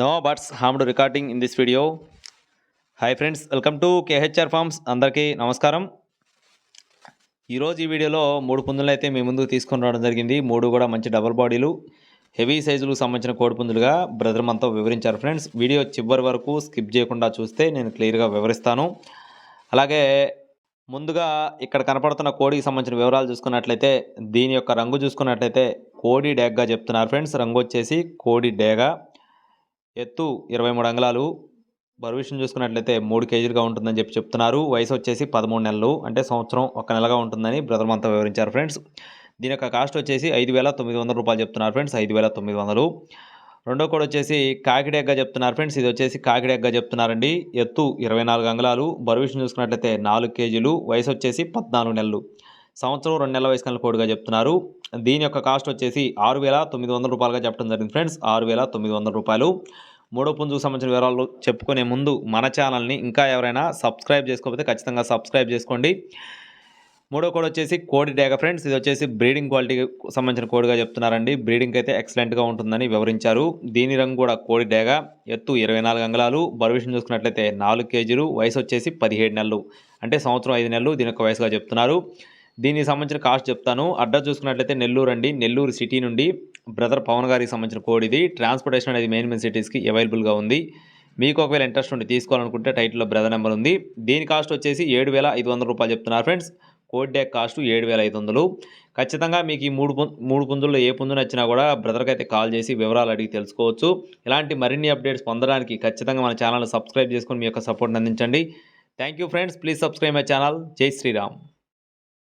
No birds harmed recording in this video hi friends welcome to KHR Farms అందరికీ నమస్కారం. ఈరోజు ఈ వీడియోలో మూడు పుందులు అయితే మీ ముందుకు తీసుకొని రావడం జరిగింది. మూడు కూడా మంచి డబల్ బాడీలు హెవీ సైజులకు సంబంధించిన కోడిపుందులుగా బ్రదర్ మనతో వివరించారు ఫ్రెండ్స్ వీడియో చివరి వరకు స్కిప్ చేయకుండా చూస్తే నేను క్లియర్గా వివరిస్తాను. అలాగే ముందుగా ఇక్కడ కనపడుతున్న కోడికి సంబంధించిన వివరాలు చూసుకున్నట్లయితే దీని యొక్క రంగు చూసుకున్నట్లయితే కోడి డేగ్గా చెప్తున్నారు ఫ్రెండ్స్ రంగు వచ్చేసి కోడి డేగా. ఎత్తు ఇరవై మూడు అంగుళాలు. బరువు విషయం చూసుకున్నట్లయితే మూడు కేజీలుగా ఉంటుందని చెప్పి చెప్తున్నారు. వయసు వచ్చేసి పదమూడు నెలలు అంటే సంవత్సరం ఒక నెలగా ఉంటుందని బ్రదర్ అంతా వివరించారు ఫ్రెండ్స్. దీని యొక్క కాస్ట్ వచ్చేసి ఐదు వేల తొమ్మిది వందల రూపాయలు చెప్తున్నారు ఫ్రెండ్స్ ఐదు వేల తొమ్మిది వందలు. రెండో కూడా వచ్చేసి కాకిడెగ్గా చెప్తున్నారు ఫ్రెండ్స్ ఇది వచ్చేసి కాకిడెగ్గా చెప్తున్నారండి. ఎత్తు ఇరవై నాలుగు అంగుళాలు బరువు విషయం చూసుకున్నట్లయితే నాలుగు కేజీలు వయసు వచ్చేసి పద్నాలుగు నెలలు. సంవత్సరం రెండు నెలల వయసు కలిగిన కోడిగా చెప్తున్నారు. దీని యొక్క కాస్ట్ వచ్చేసి ఆరు వేల తొమ్మిది వందల రూపాయలుగా చెప్పడం జరిగింది ఫ్రెండ్స్ ఆరు వేల తొమ్మిది వందల రూపాయలు. మూడో పుంజుకు సంబంధించిన వివరాలు చెప్పుకునే ముందు మన ఛానల్ని ఇంకా ఎవరైనా సబ్స్క్రైబ్ చేసుకోకపోతే ఖచ్చితంగా సబ్స్క్రైబ్ చేసుకోండి. మూడో కోడ్ వచ్చేసి కోడి డేగ ఫ్రెండ్స్. ఇది వచ్చేసి బ్రీడింగ్ క్వాలిటీకి సంబంధించిన కోడిగా చెప్తున్నారండి. బ్రీడింగ్ అయితే ఎక్సలెంట్గా ఉంటుందని వివరించారు. దీని రంగు కూడా కోడి డేగ ఎత్తు ఇరవై నాలుగు అంగుళాలు. బరువిషన్ చూసుకున్నట్లయితే నాలుగు కేజీలు. వయసు వచ్చేసి పదిహేడు నెలలు. అంటే సంవత్సరం ఐదు నెలలు దీని యొక్క వయసుగా చెప్తున్నారు. దీనికి సంబంధించిన కాస్ట్ చెప్తాను. అడ్రస్ చూసుకున్నట్లయితే నెల్లూరు అండి. నెల్లూరు సిటీ నుండి బ్రదర్ పవన్ గారికి సంబంధించిన కోడ్ ఇది. ట్రాన్స్పోర్టేషన్ అనేది మెయిన్ మెయిన్ సిటీస్కి అవైలబుల్గా ఉంది. మీకు ఒకవేళ ఇంట్రెస్ట్ ఉండి తీసుకోవాలనుకుంటే టైటిల్లో బ్రదర్ నెంబర్ ఉంది. దీని కాస్ట్ వచ్చేసి ఏడు వేల ఐదు వందల రూపాయలు చెప్తున్నారు ఫ్రెండ్స్. కోడ్ డ్యాక్ కాస్ట్ ఏడు వేల ఐదు వందలు. ఖచ్చితంగా మీకు ఈ మూడు పుం- మూడు పుంజుల్లో ఏ పుంజు నచ్చినా కూడా బ్రదర్కి అయితే కాల్ చేసి వివరాలు అడిగి తెలుసుకోవచ్చు. ఇలాంటి మరిన్ని అప్డేట్స్ పొందడానికి ఖచ్చితంగా మన ఛానల్ సబ్స్క్రైబ్ చేసుకొని మీ యొక్క సపోర్ట్ అందించండి. Thank you friends. Please subscribe my channel. జై శ్రీరామ్.